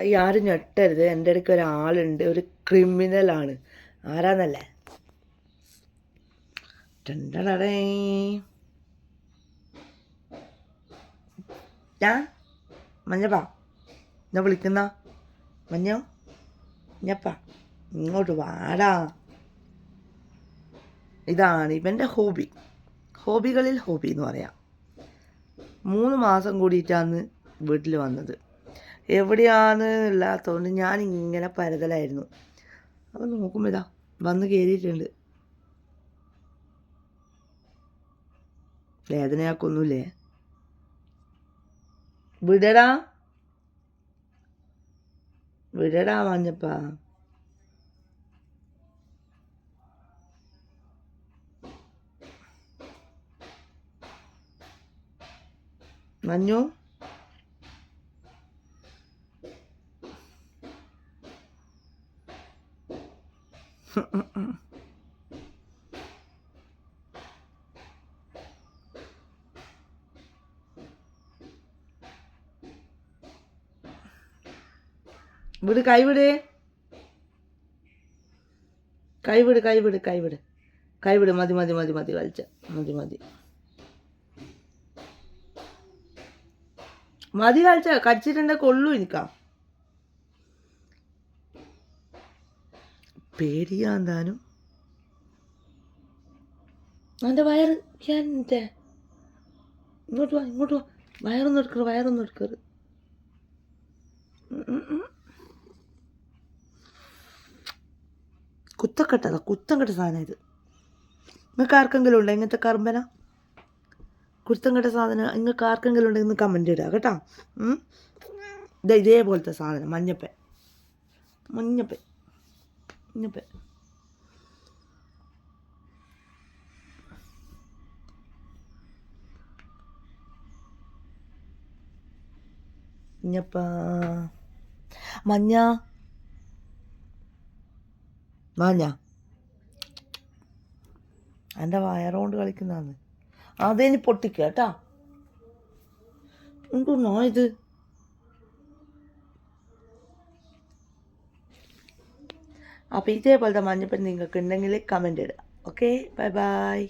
ഈ ആരും ഞെട്ടരുത്. എന്റെ ഇടയ്ക്ക് ഒരാളുണ്ട്. ഒരു ക്രിമിനലാണ്. ആരാന്നല്ലേ? ടണ്ടടേ ഞാൻ മഞ്ഞപ്പാ. ഞാൻ വിളിക്കുന്ന? മഞ്ഞോ? ഞപ്പാ ഇങ്ങോട്ട് വാടാ. ഇതാണ് ഇവന്റെ ഹോബി. ഹോബികളിൽ ഹോബി എന്ന് പറയാം. മൂന്ന് മാസം കൂടിയിട്ടാണ് വീട്ടിൽ വന്നത്. എവിടെയാണ് ഇല്ലാത്തതുകൊണ്ട് ഞാൻ ഇങ്ങനെ പരതലായിരുന്നു. അപ്പം നോക്കുമ്പോൾ ഇതാ വന്ന് കയറിയിട്ടുണ്ട് വേദനയാക്കൊന്നുമില്ലേ വിടടാ. വിടടാ മഞ്ഞപ്പാ. മഞ്ഞു. വിട് കൈവിട് കൈവിട് കൈവിട് കൈവിട് കൈവിട് മതി മതി മതി മതി കളിച്ച മതി മതി. മതി കളിച്ച കടിച്ചിട്ടുണ്ടെ കൊള്ളു എനിക്കാ. പേടിയാന്താനും. എന്റെ വയറ്? എന്റെ ഇങ്ങോട്ട് വാ ഇങ്ങോട്ട് വാ. വയറൊന്നും എടുക്കരുത് വയറൊന്നും എടുക്കരുത്. കുത്തക്കെട്ടതാ കുത്തം കെട്ട സാധനം ഇത്. നിങ്ങൾക്ക് ആർക്കെങ്കിലും ഉണ്ടോ ഇങ്ങനത്തെ കർമ്മന? കുത്തം കെട്ട സാധനം നിങ്ങൾക്ക് ആർക്കെങ്കിലും ഉണ്ടെങ്കിൽ ഇന്ന് കമന്റ് ഇടുക കേട്ടോ. ഇതേപോലത്തെ സാധനം മഞ്ഞപ്പൻ. മഞ്ഞപ്പൻ. മഞ്ഞപ്പൻ മഞ്ഞപ്പ മഞ്ഞ മഞ്ഞ എന്റെ വയറുകൊണ്ട് കളിക്കുന്നതാണ്. അതിനി പൊട്ടിക്കുക കേട്ടാ. ഉണ്ടോ ഇത്? അപ്പോൾ ഇതേപോലത്തെ മഞ്ഞപ്പൊടി നിങ്ങൾക്ക് ഉണ്ടെങ്കിൽ കമന്റ് ഇടുക. Okay bye bye